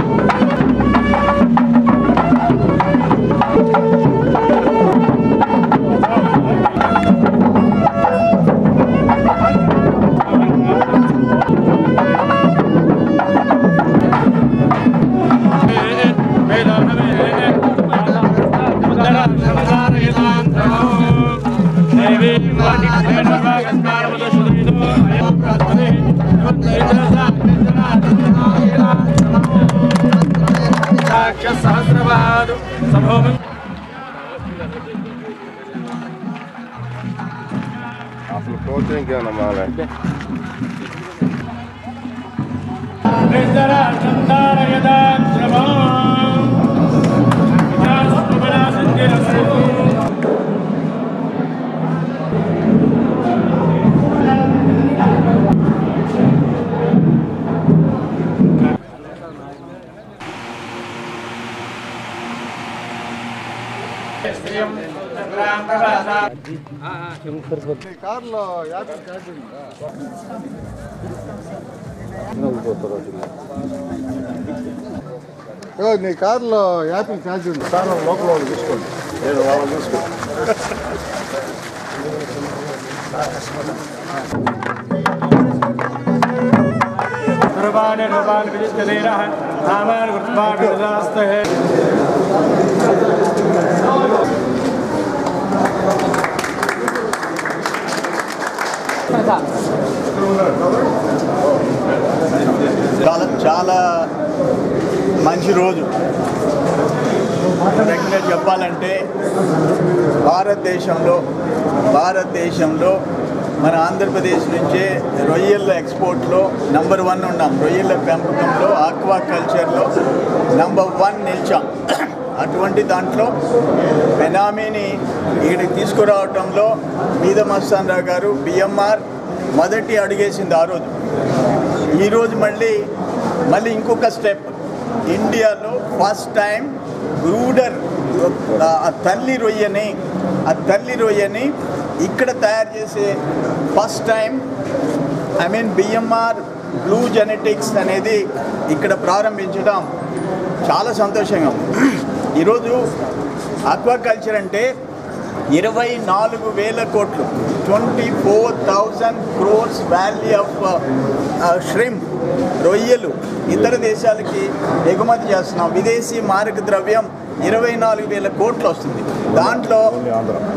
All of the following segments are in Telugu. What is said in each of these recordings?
Willkommen. Auf dem Klo trinken nochmal. Restaurant, the Yadat, Shabbat. నీ కార్లో యాపిల్ ఛార్జ్ ఉంది సార్ లోపల వాళ్ళు తీసుకోండి నేను వాళ్ళు తీసుకోండి కుర్బాన్ రూపాన్ విజితదేరః నామాన్ కుర్బాన్ విదాస్తహే చాలా చాలా మంచి రోజు. ప్రజ్ఞ చెప్పాలంటే భారతదేశంలో భారతదేశంలో మన ఆంధ్రప్రదేశ్ నుంచే రొయ్యల ఎక్స్పోర్ట్లో నంబర్ వన్ ఉన్నాం. రొయ్యల పెంపకంలో ఆక్వా కల్చర్లో నంబర్ వన్ నిలిచాం. అటువంటి దాంట్లో బెనామీని ఇక్కడికి తీసుకురావటంలో మీద మస్తాన్ రావు గారు బిఎంఆర్ మొదటి అడుగేసింది ఆ రోజు. ఈరోజు మళ్ళీ మళ్ళీ ఇంకొక స్టెప్. ఇండియాలో ఫస్ట్ టైం బ్రూడర్ ఆ తల్లి రొయ్యని ఆ తల్లి రొయ్యని ఇక్కడ తయారు చేసే first time I mean B M R blue genetics అనేది ఇక్కడ ప్రారంభించడం చాలా సంతోషంగా ఉంది. ఈరోజు ఆక్వాకల్చర్ అంటే ఇరవై నాలుగు వేల కోట్లు twenty four thousand crores value of shrimp రొయ్యలు ఇతర దేశాలకి ఎగుమతి చేస్తున్నాం. విదేశీ మారక ద్రవ్యం ఇరవై నాలుగు వేల కోట్లు వస్తుంది. దాంట్లో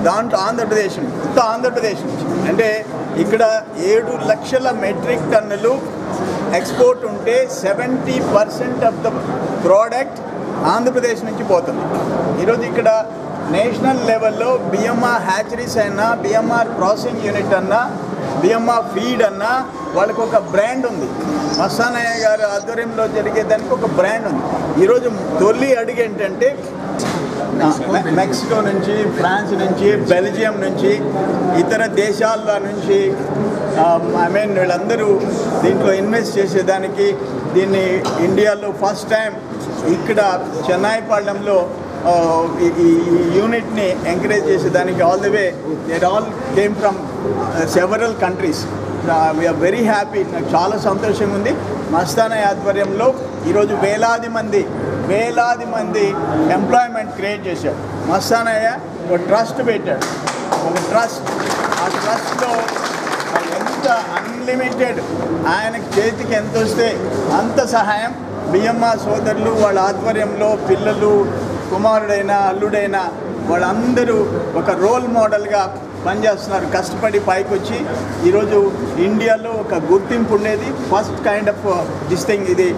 దాంట్లో ఆంధ్రప్రదేశ్ ఉత్త ఆంధ్రప్రదేశ్ నుంచి. అంటే ఇక్కడ ఏడు లక్షల మెట్రిక్ టన్నులు ఎక్స్పోర్ట్ ఉంటే seventy percent of the product Andhra Pradesh నుంచి పోతుంది. ఈరోజు ఇక్కడ నేషనల్ లెవెల్లో బిఎంఆర్ హ్యాచరీస్ అయినా B M R processing unit అన్నా బిఎంఆర్ ఫీడ్ అన్నా వాళ్ళకు ఒక బ్రాండ్ ఉంది. మస్తానయ్య గారి ఆధ్వర్యంలో జరిగేదానికి ఒక బ్రాండ్ ఉంది. ఈరోజు తొలి అడుగు ఏంటంటే మెక్సికో నుంచి ఫ్రాన్స్ నుంచి బెల్జియం నుంచి ఇతర దేశాల నుంచి ఐ మీన్ వీళ్ళందరూ దీంట్లో ఇన్వెస్ట్ చేసేదానికి దీన్ని ఇండియాలో ఫస్ట్ టైం ఇక్కడ చెన్నైపాళెంలో ఈ యూనిట్ని ఎంకరేజ్ చేసేదానికి all the way there all came from several countries we are very happy నాకు చాలా సంతోషంగా ఉంది. మస్తానా ఆధ్వర్యంలో ఈరోజు వేలాది మంది వేలాది మంది ఎంప్లాయ్మెంట్ క్రియేట్ చేశారు. మస్తానయ్య ఒక ట్రస్ట్ పెట్టాడు ఒక ట్రస్ట్ ఆ ట్రస్ట్లో ఎంత అన్లిమిటెడ్ ఆయనకి చేతికి ఎంత వస్తే అంత సహాయం. బియ్యమ్మ సోదరులు వాళ్ళ ఆధ్వర్యంలో పిల్లలు కుమారుడైనా అల్లుడైనా వాళ్ళందరూ ఒక రోల్ మోడల్గా పనిచేస్తున్నారు. కష్టపడి పైకి వచ్చి ఈరోజు ఇండియాలో ఒక గుర్తింపు ఉండేది. First kind of this thing ఇది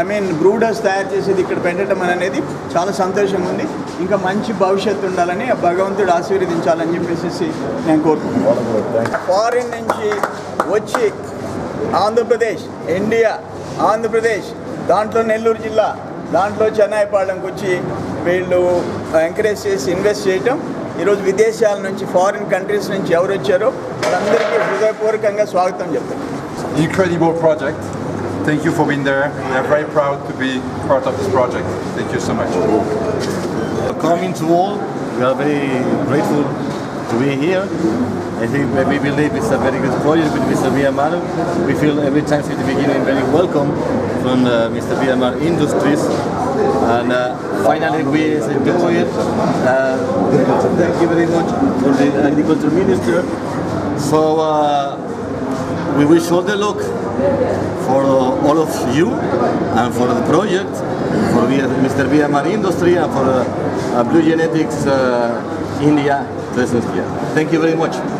ఐ మీన్ బ్రూడర్స్ తయారు చేసేది ఇక్కడ పెట్టడం అనేది చాలా సంతోషంగా ఉంది. ఇంకా మంచి భవిష్యత్తు ఉండాలని భగవంతుడు ఆశీర్వదించాలని చెప్పేసి నేను కోరుకుంటున్నాను. ఫారిన్ నుంచి వచ్చి ఆంధ్రప్రదేశ్ ఇండియా ఆంధ్రప్రదేశ్ దాంట్లో నెల్లూరు జిల్లా దాంట్లో చెన్నైపాళెంకి వచ్చి వీళ్ళు ఎంకరేజ్ చేసి ఇన్వెస్ట్ చేయటం ఈరోజు విదేశాల నుంచి ఫారిన్ కంట్రీస్ నుంచి ఎవరు వచ్చారో వాళ్ళందరికీ హృదయపూర్వకంగా స్వాగతం చెప్తాను incredible project. Thank you for being there. We are very proud to be part of this project. Thank you so much. coming to all. We are very grateful to be here. I think we believe it's a very good project with Mr. Viamar. We feel every time since the beginning very welcome from uh, Mr. Viamar Industries. And uh, finally we do it. Uh, thank you very much for the Agriculture Minister. So uh, we wish all the luck for all of you and for the project, for Mr. Viamar Industry and for Blue Genetics India presence here. Thank you very much.